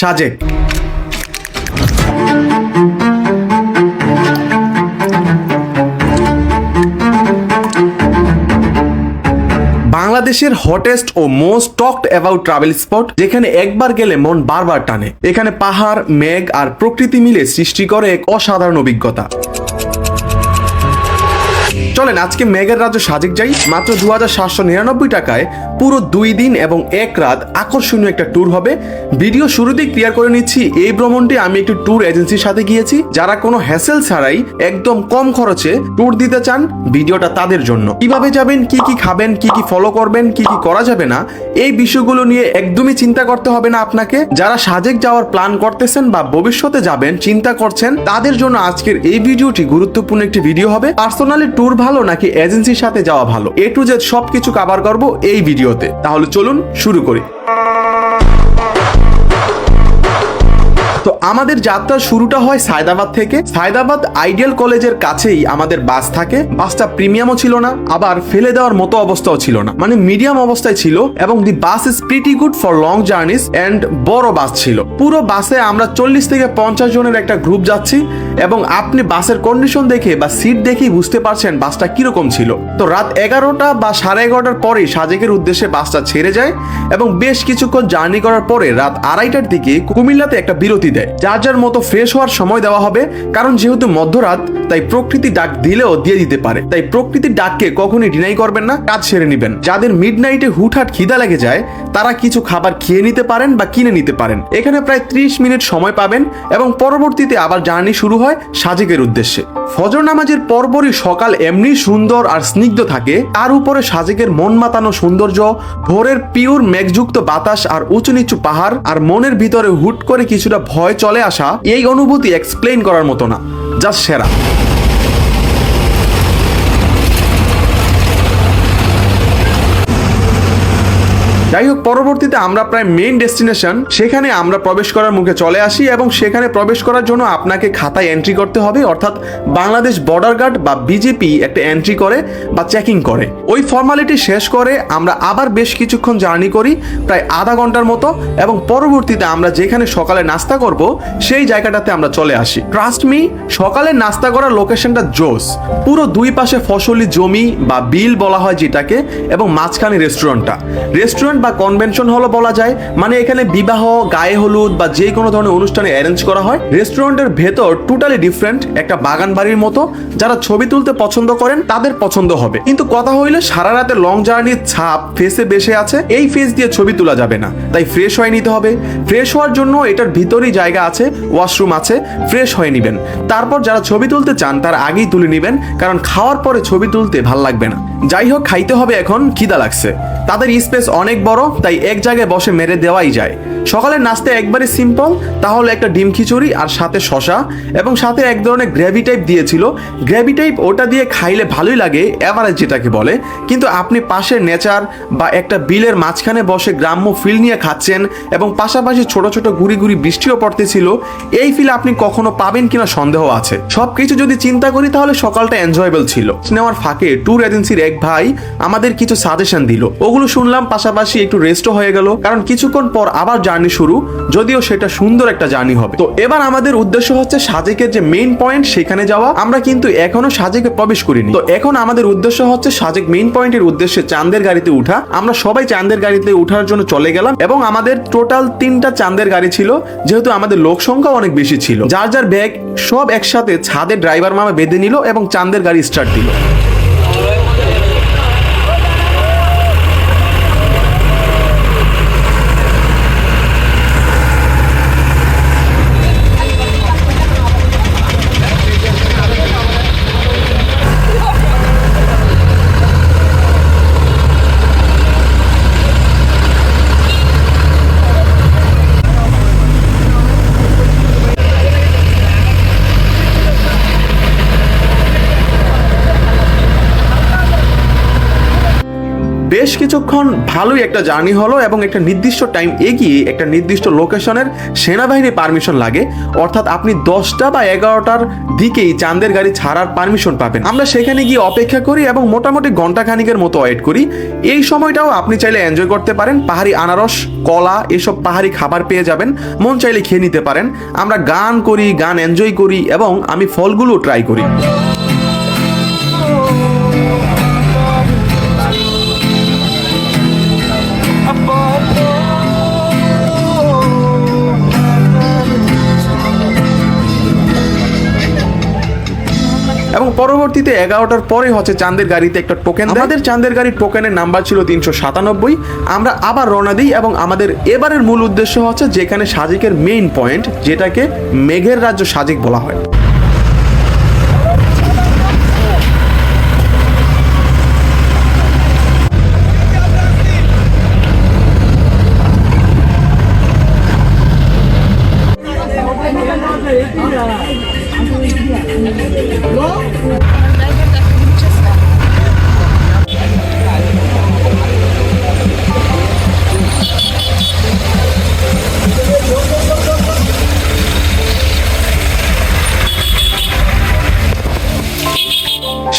সাজেক। বাংলাদেশের hottest O most talked about travel spot যেখানে একবার গেলে মন বারবার টানে। এখানে পাহাড়, মেঘ আর প্রকৃতি মিলে সৃষ্টি করে এক অসাধারণ অভিজ্ঞতা। চলেন, আজকে মেঘের রাজ্য সাজেক যাই। মাত্র দু হাজার সাতশো নিরানব্বই টাকায় পুরো দুই দিন এবং এক রাত আকর্ষণীয় একটা ট্যুর হবে। ভিডিও শুরুতেই ক্লিয়ার করে নিচ্ছি, এই ভ্রমণটি আমি একটি ট্যুর এজেন্সির সাথে গিয়েছি। যারা কোনো হ্যাসেল ছাড়াই একদম কম খরচে ট্যুর দিতে চান, ভিডিওটা তাদের জন্য। কীভাবে যাবেন, কি কি খাবেন, কি কি ফলো করবেন, কি কি করা যাবে না, এই বিষয়গুলো নিয়ে একদমই চিন্তা করতে হবে না আপনাকে। যারা সাজেক যাওয়ার প্ল্যান করতেছেন বা ভবিষ্যতে যাবেন, চিন্তা করছেন, তাদের জন্য আজকের এই ভিডিওটি গুরুত্বপূর্ণ একটি ভিডিও হবে। পার্সোনালি ট্যুর ভালো নাকি এজেন্সির সাথে যাওয়া ভালো? এ টু জেড সবকিছু কভার করব এই ভিডিওতে। তাহলে চলুন শুরু করি। তো আমাদের যাত্রার শুরুটা হয় সায়দাবাদ থেকে। সায়দাবাদ আইডিয়াল কলেজের কাছেই আমাদের বাস থাকে। বাসটা প্রিমিয়ামও ছিল না, আবার ফেলে দেওয়ার মতো অবস্থাও ছিল না। মানে মিডিয়াম অবস্থায় ছিল এবং the bus is pretty good for long journeys and বড় বাস ছিল। পুরো বাসে আমরা চল্লিশ থেকে পঞ্চাশ জনের একটা গ্রুপ যাচ্ছি এবং আপনি বাসের কন্ডিশন দেখে বা সিট দেখেই বুঝতে পারছেন বাসটা কীরকম ছিল। তো রাত এগারোটা বা সাড়ে এগারোটার পরেই সাজেকের উদ্দেশ্যে বাসটা ছেড়ে যায় এবং বেশ কিছুক্ষণ জার্নি করার পরে রাত আড়াইটার দিকে কুমিল্লাতে একটা বিরতি দেয়। যার যার মতো ফ্রেশ হওয়ার সময় দেওয়া হবে, কারণ যেহেতু মধ্যরাত, তাই প্রকৃতি ডাক দিলেও দিয়ে দিতে পারে। তাই প্রকৃতির ডাককে কখনই ডিনাই করবেন না, কাজ সেরে নেবেন। যাদের মিড নাইটে হুটহাট খিদা লেগে যায়, তারা কিছু খাবার খেয়ে নিতে পারেন বা কিনে নিতে পারেন। এখানে প্রায় ত্রিশ মিনিট সময় পাবেন এবং পরবর্তীতে আবার জার্নি শুরু হয় সাজেকের উদ্দেশ্যে। ফজর নামাজের পরপরই সকাল এমনি সুন্দর আর স্নিগ্ধ থাকে, তার উপরে সাজেকের মন মাতানো সৌন্দর্য, ভোরের পিওর মেঘযুক্ত বাতাস আর উঁচু নিচু পাহাড়, আর মনের ভিতরে হুট করে কিছুটা ভয় চলে আসা এই অনুভূতি এক্সপ্লেন করার মতো না যা সেরা। যাই হোক পরবর্তীতে আমরা প্রায় মেইন ডেস্টিনেশন সেখানে আমরা প্রবেশ করার মুখে চলে আসি এবং সেখানে প্রবেশ করার জন্য আপনাকে খাতায় এন্ট্রি করতে হবে, অর্থাৎ বাংলাদেশ বর্ডার গার্ড বা বিজেপি একটা এন্ট্রি করে বা চেকিং করে। ওই ফর্মালিটি শেষ করে আমরা আবার বেশ কিছুক্ষণ জার্নি করি, প্রায় আধা ঘণ্টার মতো এবং পরবর্তীতে আমরা যেখানে সকালে নাস্তা করব, সেই জায়গাটাতে আমরা চলে আসি। ট্রাস্ট মি সকালে নাস্তা করার লোকেশনটা জোস। পুরো দুই পাশে ফসলি জমি বা বিল বলা হয় যেটাকে, এবং মাঝখানে রেস্টুরেন্টটা রেস্টুরেন্ট বা কনভেনশন হলো বলা যায়। মানে এখানে বিবাহ, গায়ে হলুদ বা যে কোনো ধরনের অনুষ্ঠানে অ্যারেঞ্জ করা হয়। রেস্টুরেন্টের ভেতর টোটালি ডিফারেন্ট একটা বাগান বাড়ির মতো। যারা ছবি তুলতে পছন্দ করেন, তাদের পছন্দ হবে। কিন্তু কথা হইলে, সারা রাতে লং জার্নির ছাপ ফেসে বেসে আছে। এই ফেস দিয়ে ছবি তোলা যাবে না। তাই ফ্রেশ হয়ে নিতে হবে। ফ্রেশ হওয়ার জন্য এটার ভিতরেই জায়গা আছে ওয়াশরুম আছে। ফ্রেশ হয়ে নেবেন। তারপর যারা ছবি তুলতে চান, তারা আগেই তুলে নেবেন। কারণ খাওয়ার পরে ছবি তুলতে ভালো লাগবে না। যাই হোক, খাইতে হবে এখন, খিদা লাগছে। তাদের স্পেস অনেক বড় তাই এক জায়গায় বসে মেরে দেওয়াই যায়। সকালের নাস্তা একবারে সিম্পল তাহলে একটা ডিম খিচুড়ি আর সাথে শশা এবং সাথে এক ধরনের গ্রেভি টাইপ দিয়েছিল। গ্রেভি টাইপ ওটা দিয়ে খাইলে ভালোই লাগে এভারেজ যেটাকে বলে। কিন্তু আপনি পাশে নেচার বা একটা বিলের মাঝখানে বসে গ্রাম্য ফিল নিয়ে খাচ্ছেন এবং পাশাপাশি ছোট ছোট গুড়ি গুড়ি বৃষ্টিও পড়তেছিল, এই ফিল আপনি কখনো পাবেন কিনা সন্দেহ আছে। সবকিছু যদি চিন্তা করি, তাহলে সকালটা এনজয়েবল ছিল। নেওয়ার ফাঁকে ট্যুর এজেন্সির এক ভাই আমাদের কিছু সাজেশন দিল। ওগুলো শুনলাম, পাশাপাশি একটু রেস্টও হয়ে গেল। কারণ কিছুক্ষণ পর আবার জার্নি শুরু, যদিও সেটা সুন্দর একটা জার্নি হবে। তো এবার আমাদের উদ্দেশ্য হচ্ছে সাজেকের যে মেইন পয়েন্ট সেখানে যাওয়া। আমরা কিন্তু এখনও সাজেকে প্রবেশ করিনি। তো এখন আমাদের উদ্দেশ্য হচ্ছে সাজেক মেইন পয়েন্টের উদ্দেশ্যে চাঁদের গাড়িতে উঠা। আমরা সবাই চাঁদের গাড়িতে উঠার জন্য চলে গেলাম এবং আমাদের টোটাল তিনটা চাঁদের গাড়ি ছিল, যেহেতু আমাদের লোক সংখ্যা অনেক বেশি ছিল। যার যার ব্যাগ সব একসাথে ছাদের ড্রাইভার মামা বেঁধে নিল এবং চাঁদের গাড়ি স্টার্ট দিল। বেশ কিছুক্ষণ ভালোই একটা জার্নি হলো এবং একটা নির্দিষ্ট টাইম এগিয়ে একটা নির্দিষ্ট লোকেশনের সেনাবাহিনী পারমিশন লাগে। অর্থাৎ আপনি দশটা বা এগারোটার দিকেই চাঁদের গাড়ি ছাড়ার পারমিশন পাবেন। আমরা সেখানে গিয়ে অপেক্ষা করি এবং মোটামুটি ঘণ্টা খানিকের মতো ওয়েট করি। এই সময়টাও আপনি চাইলে এনজয় করতে পারেন। পাহাড়ি আনারস, কলা, এসব পাহাড়ি খাবার পেয়ে যাবেন। মন চাইলে খেয়ে নিতে পারেন। আমরা গান করি, গান এনজয় করি এবং আমি ফলগুলো ট্রাই করি। পরবর্তীতে এগারোটার পরে হচ্ছে চান্দের গাড়িতে একটা টোকেন আমাদের চান্দের গাড়ির টোকেনের নাম্বার ছিল তিনশো সাতানব্বই। আমরা আবার রওনা দিই এবং আমাদের এবারের মূল উদ্দেশ্য হচ্ছে যেখানে সাজিকের মেইন পয়েন্ট যেটাকে মেঘের রাজ্য সাজিক বলা হয়।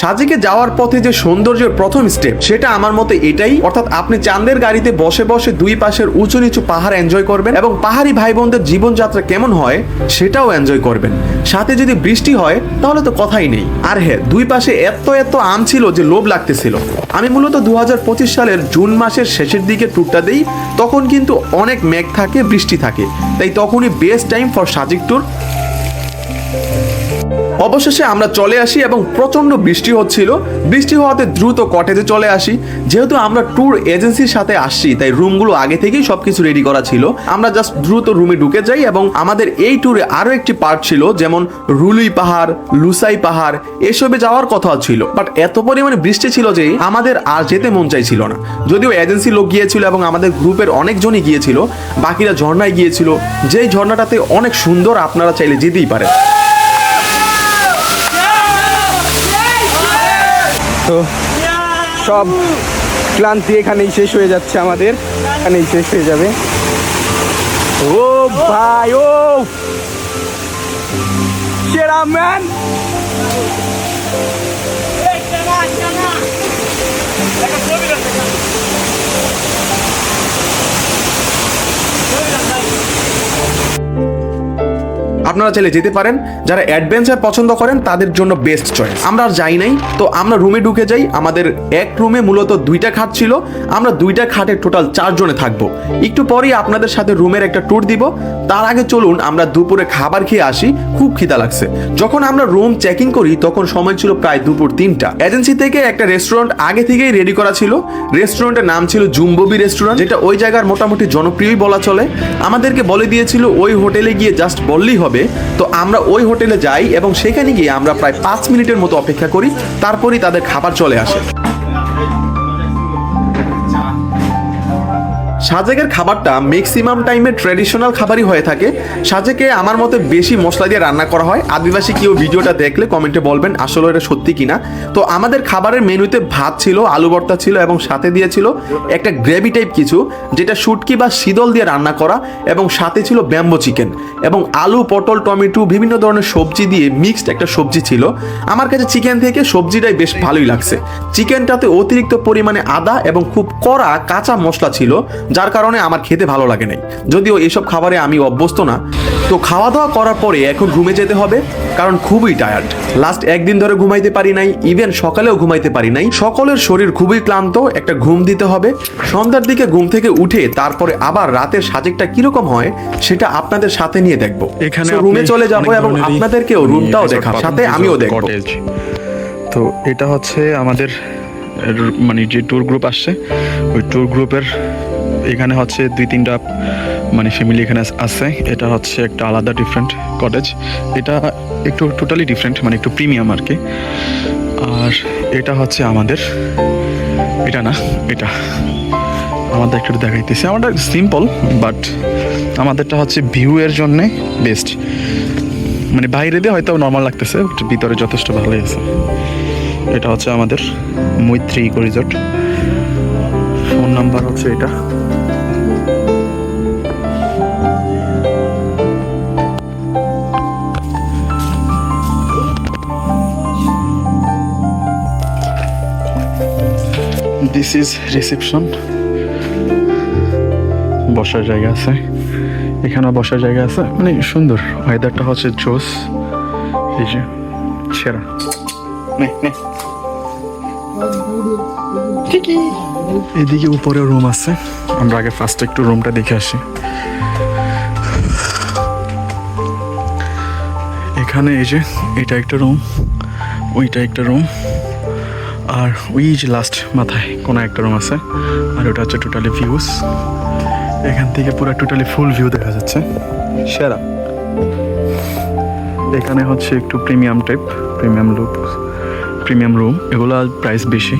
সাজিকে যাওয়ার পথে যে সৌন্দর্যের প্রথম স্টেপ সেটা আমার মতে এটাই। অর্থাৎ আপনি চাঁদের গাড়িতে বসে বসে দুই পাশের উঁচু নিচু পাহাড় এনজয় করবেন এবং পাহাড়ি ভাই বোনদের জীবনযাত্রা কেমন হয়, সেটাও এনজয় করবেন। সাথে যদি বৃষ্টি হয়, তাহলে তো কথাই নেই। আর হ্যাঁ দুই পাশে এত এত আম ছিল যে লোভ লাগতেছিল। আমি মূলত দু হাজার পঁচিশ সালের জুন মাসের শেষের দিকে ট্যুরটা দিই, তখন কিন্তু অনেক মেঘ থাকে, বৃষ্টি থাকে। তাই তখনই best time for Sajek tour অবশেষে আমরা চলে আসি এবং প্রচণ্ড বৃষ্টি হচ্ছিল। বৃষ্টি হওয়াতে দ্রুত কটেজে চলে আসি। যেহেতু আমরা ট্যুর এজেন্সির সাথে আসছি, তাই রুমগুলো আগে থেকেই সবকিছু রেডি করা ছিল। আমরা জাস্ট দ্রুত রুমে ঢুকে যাই এবং আমাদের এই ট্যুরে আরও একটি পার্ট ছিল, যেমন রুলুই পাহাড়, লুসাই পাহাড়, এসবে যাওয়ার কথা ছিল। বাট এত পরিমাণে বৃষ্টি ছিল যে আমাদের আর যেতে মন চাইছিল না। যদিও এজেন্সি লোক গিয়েছিল এবং আমাদের গ্রুপের অনেকজনই গিয়েছিল, বাকিরা ঝর্ণায় গিয়েছিল। যেই ঝর্ণাটাতে অনেক সুন্দর আপনারা চাইলে যেতেই পারেন। তো সব ক্লান্তি এখানেই শেষ হয়ে যাচ্ছে আমাদের। এখানেই শেষ হয়ে যাবে। ও ভাই, ও! সেরা ম্যান! আপনারা চাইলে যেতে পারেন, যারা অ্যাডভেঞ্চার পছন্দ করেন, তাদের জন্য বেস্ট চয়েস আমরা আর যাই নাই, তো আমরা রুমে ঢুকে যাই। আমাদের এক রুমে মূলত দুইটা খাট ছিল। আমরা দুইটা খাটে টোটাল চারজনে থাকব। একটু পরেই আপনাদের সাথে রুমের একটা ট্যুর দিব। তার আগে চলুন, আমরা দুপুরে খাবার খেয়ে আসি। খুব খিদা লাগছে। যখন আমরা রুম চেকিং করি, তখন সময় ছিল প্রায় দুপুর তিনটা। এজেন্সি থেকে একটা রেস্টুরেন্ট আগে থেকেই রেডি করা ছিল। রেস্টুরেন্টের নাম ছিল জুম্ববি রেস্টুরেন্ট যেটা ওই জায়গার মোটামুটি জনপ্রিয়ই বলা চলে। আমাদেরকে বলে দিয়েছিল, ওই হোটেলে গিয়ে জাস্ট বললেই হবে। তো আমরা ওই হোটেলে যাই এবং সেখানে গিয়ে আমরা প্রায় পাঁচ মিনিটের মতো অপেক্ষা করি, তারপরই তাদের খাবার চলে আসে। সাজেকের খাবারটা ম্যাক্সিমাম টাইমে ট্র্যাডিশনাল খাবারই হয়ে থাকে। সাজেকে আমার মতে বেশি মশলা দিয়ে রান্না করা হয়। আদিবাসী কেউ ভিডিওটা দেখলে কমেন্টে বলবেন, আসলে এটা সত্যি কিনা? তো আমাদের খাবারের মেনুতে ভাত ছিল, আলু ভর্তা ছিল এবং সাথে দিয়েছিল একটা গ্রেভি টাইপ কিছু, যেটা শুটকি বা শীতল দিয়ে রান্না করা এবং সাথে ছিল ব্যাম্বো চিকেন এবং আলু, পটল, টমেটো, বিভিন্ন ধরনের সবজি দিয়ে মিক্সড একটা সবজি ছিল। আমার কাছে চিকেন থেকে সবজিটাই বেশ ভালোই লাগছে। চিকেনটাতে অতিরিক্ত পরিমাণে আদা এবং খুব কড়া কাঁচা মশলা ছিল যার কারণে আমার খেতে ভালো লাগে নাই। যদিও এসব খাবারে আমি অভ্যস্ত না তো খাওয়া দাওয়া করার পরে এখন ঘুমে যেতে হবে কারণ খুবই টায়ার্ড লাস্ট একদিন ধরে ঘুমাইতে পারি নাই ইভেন সকালেও ঘুমাইতে পারি নাই। সকলের শরীর খুবই ক্লান্ত একটা ঘুম দিতে হবে। সন্ধ্যার দিকে ঘুম থেকে উঠে তারপরে আবার রাতের সাজেকটা কীরকম হয় সেটা আপনাদের সাথে নিয়ে দেখব। এখানে রুমে চলে যাব এবং আপনাদেরকেও রুমটাও পাবেন, সাথে আমিও দেখব। তো এটা হচ্ছে আমাদের মানে যে ট্যুর গ্রুপ আসছে ওই ট্যুর গ্রুপের এখানে হচ্ছে দুই তিনটা মানে ফ্যামিলি এখানে আছে। এটা হচ্ছে একটা আলাদা ডিফারেন্ট কটেজ এটা একটু টোটালি ডিফারেন্ট মানে একটু প্রিমিয়াম আর কি। আর এটা হচ্ছে আমাদের, এটা না, এটা। আমাদের একটু দেখাইতেছি। আমাদের সিম্পল বাট আমাদেরটা হচ্ছে ভিউ এর জন্যে বেস্ট মানে বাইরে দিয়ে হয়তো নর্মাল লাগতেছে ভিতরে যথেষ্ট ভালোই আছে। এটা হচ্ছে আমাদের মৈত্রী ইকো ফোন নাম্বার হচ্ছে এটা। দিস ইজ রিসেপশন বসার জায়গা আছে। এখানেও বসার জায়গা আছে। মানে সুন্দর। ওয়েদারটা হচ্ছে জোস এই যে, সেরা। এদিকে উপরে রুম আছে। আমরা আগে ফার্স্ট একটু রুমটা দেখে আসি। এখানে এই যে, এটা একটা রুম ওইটা একটা রুম ওই যে লাস্ট মাথায় কোনো একটা রুম আছে, আর ওটা হচ্ছে টোটালি ভিউস এখান থেকে পুরো টোটালি ফুল ভিউ দেখা যাচ্ছে। সেরা। এখানে হচ্ছে একটু premium type premium look premium room এগুলোর প্রাইস বেশি।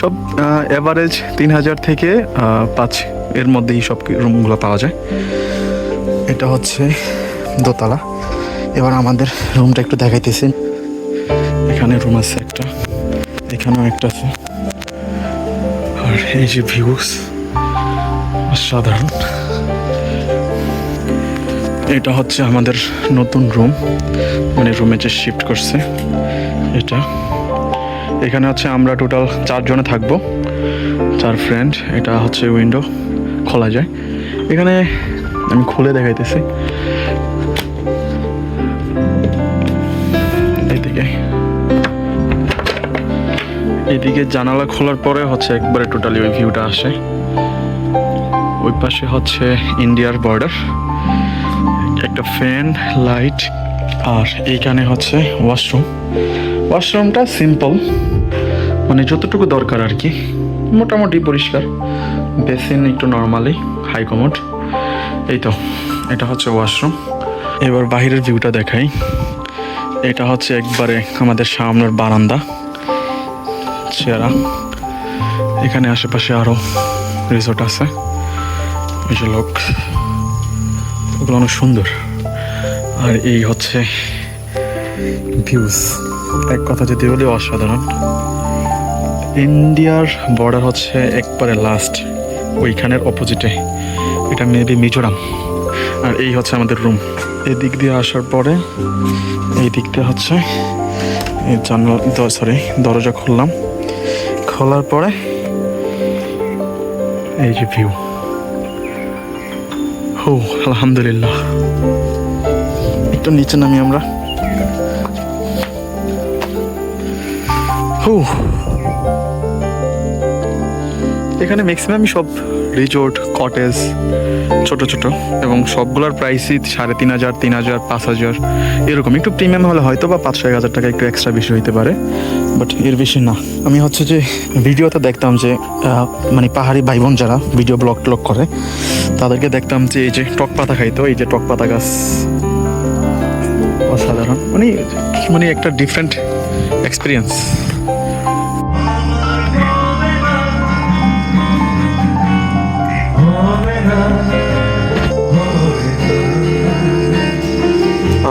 সব অ্যাভারেজ তিন হাজার থেকে পাঁচ এর মধ্যেই সব রুমগুলো পাওয়া যায়। এটা হচ্ছে দোতলা। এবার আমাদের রুমটা একটু দেখাইতেছি। এখানে রুম আছে একটা। এখানেও একটা আছে। আর এই যে ভিউস, অসাধারণ। এটা হচ্ছে আমাদের নতুন রুম। মানে রুমে যে শিফট করছে, এটা। এখানে হচ্ছে আমরা টোটাল চারজনে থাকব। চার ফ্রেন্ড এটা হচ্ছে উইন্ডো খোলা যায়। এখানে আমি খুলে দেখাইতেছি। এদিকে জানালা খোলার পরে হচ্ছে একবারে টোটালি ওই ভিউটা আসে। ওই পাশে হচ্ছে ইন্ডিয়ার বর্ডার একটা ফ্যান লাইট আর এইখানে হচ্ছে ওয়াশরুম ওয়াশরুমটা সিম্পল মানে যতটুকু দরকার আর কি, মোটামুটি পরিষ্কার বেসিন একটু নর্মালি হাই কমোড এই তো, এটা হচ্ছে ওয়াশরুম এবার বাইরের ভিউটা দেখাই। এটা হচ্ছে একবারে আমাদের সামনের বারান্দা। চেয়ারা এখানে আশেপাশে আরও রিসোর্ট আছে। ওই যে লোক ওগুলো অনেক সুন্দর। আর এই হচ্ছে ভিউজ এক কথা যদি বলি, অসাধারণ। ইন্ডিয়ার বর্ডার হচ্ছে একবারে লাস্ট ওইখানের অপোজিটে এটা মেবি মিজোরাম। আর এই হচ্ছে আমাদের রুম এই দিক দিয়ে আসার পরে, এই দিক দিয়ে হচ্ছে জানলা সরি দরজা খুললাম। খোলার পরে এই যে ভিউ হো আলহামদুলিল্লাহ। একটু নিচে নামি আমরা। হো এখানে ম্যাক্সিমামই সব রিজোর্ট কটেজ ছোট ছোট, এবং সবগুলোর প্রাইসই সাড়ে তিন হাজার তিন হাজার, পাঁচ হাজার, এরকম। একটু প্রিমিয়াম হলে হয়তো বা পাঁচশো এক হাজার টাকা একটু এক্সট্রা বেশি হইতে পারে বাট এর বেশি না। আমি হচ্ছে যে ভিডিওতে দেখতাম যে মানে পাহাড়ি ভাই বোন যারা ভিডিও ব্লগ ট্লগ করে, তাদেরকে দেখতাম যে এই যে টক পাতা খাইতো, এই যে টক পাতা গাছ। অসাধারণ। মানে মানে একটা ডিফারেন্ট এক্সপিরিয়েন্স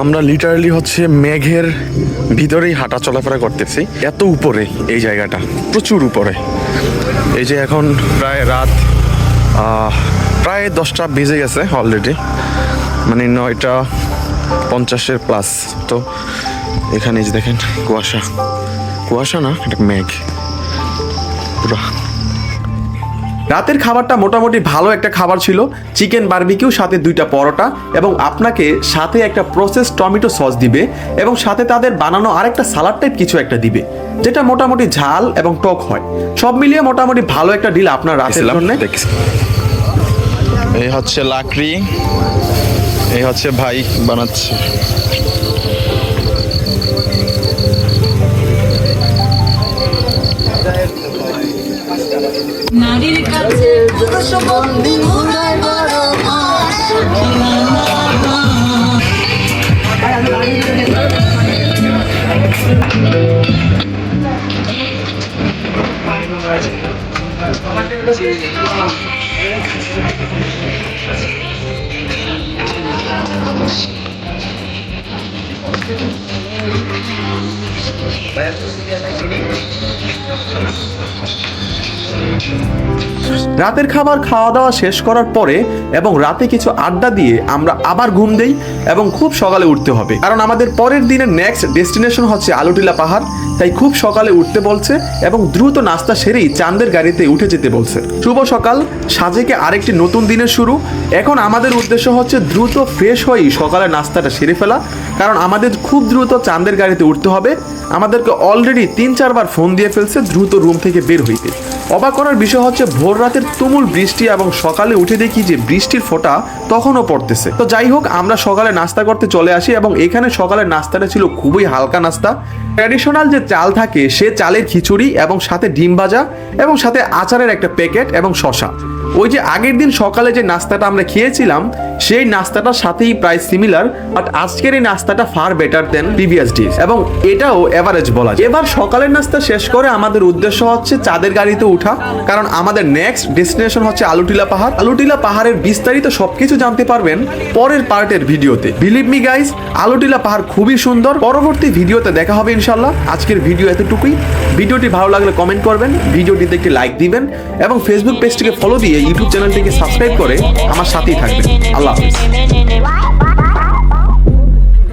আমরা লিটারালি হচ্ছে মেঘের ভিতরেই হাঁটা চলাফেরা করতেছি। এত উপরে এই জায়গাটা, প্রচুর উপরে। এই যে এখন প্রায় রাত প্রায় দশটা বেজে গেছে অলরেডি মানে নয়টা পঞ্চাশের প্লাস তো এখানে যে দেখেন কুয়াশা। কুয়াশা না এটা মেঘ। পুরো রাতের খাবারটা মোটামুটি ভালো একটা খাবার ছিল। চিকেন বারবিকিউ সাথে দুইটা পরোটা এবং আপনাকে সাথে একটা প্রসেস টমেটো সস দিবে এবং সাথে তাদের বানানো আরেকটা সালাড টাইপ কিছু একটা দিবে যেটা মোটামুটি ঝাল এবং টক হয়। সব মিলিয়ে মোটামুটি ভালো একটা ডিল আপনার রাতের জন্য। এই হচ্ছে লাকড়ি এই হচ্ছে ভাই বানাচ্ছে। Vai, রাতের খাবার খাওয়া দাওয়া শেষ করার পরে এবং রাতে কিছু আড্ডা দিয়ে আমরা আবার ঘুম দেই এবং খুব সকালে উঠতে হবে। কারণ আমাদের পরের দিনের নেক্সট ডেস্টিনেশন হচ্ছে আলুটিলা পাহাড়, তাই খুব সকালে উঠতে বলছে এবং দ্রুত নাস্তা সেরেই চাঁদের গাড়িতে উঠে যেতে বলছে। শুভ সকাল, সাজেকে আরেকটি নতুন দিনের শুরু। এখন আমাদের উদ্দেশ্য হচ্ছে দ্রুত ফ্রেশ হয়েই সকালে নাস্তাটা সেরে ফেলা। কারণ আমাদের খুব দ্রুত চাঁদের গাড়িতে উঠতে হবে। আমাদেরকে অলরেডি তিন চারবার ফোন দিয়ে ফেলছে দ্রুত রুম থেকে বের হইতে। অবাক করার বিষয় হচ্ছে ভোর রাতের তুমুল বৃষ্টি এবং সকালে উঠে দেখি যে বৃষ্টির ফোঁটা তখনও পড়তেছে। তো যাই হোক, আমরা সকালে নাস্তা করতে চলে আসি এবং এখানে সকালের নাস্তাটা ছিল খুবই হালকা নাস্তা। ট্র্যাডিশনাল যে চাল থাকে, সে চালের খিচুড়ি এবং সাথে ডিম ভাজা এবং সাথে আচারের একটা প্যাকেট এবং শশা ওই যে আগের দিন সকালে যে নাস্তাটা আমরা খেয়েছিলাম, সেই নাস্তাটার সাথেই প্রায় সিমিলার বাট আজকের এই নাস্তাটা far better then previous dish এবং এটাও এভারেজ বলা যায়। এবার সকালের নাস্তা শেষ করে আমাদের উদ্দেশ্য হচ্ছে চাঁদের গাড়িতে উঠা, কারণ আমাদের নেক্সট ডেস্টিনেশন হচ্ছে আলুটিলা পাহাড়। আলুটিলা পাহাড়ের বিস্তারিত সবকিছু জানতে পারবেন পরের পার্টের ভিডিওতে। বিলিভ মি গাইস আলুটিলা পাহাড় খুবই সুন্দর। পরবর্তী ভিডিওতে দেখা হবে ইনশাল্লাহ আজকের ভিডিও এতটুকুই। ভিডিওটি ভালো লাগলে কমেন্ট করবেন। ভিডিওটিতে একটি লাইক দিবেন এবং ফেসবুক পেজটিকে ফলো দিয়ে ইউটিউব চ্যানেলটিকে সাবস্ক্রাইব করে আমার সাথেই থাকবেন। আল্লাহ হাফিজ।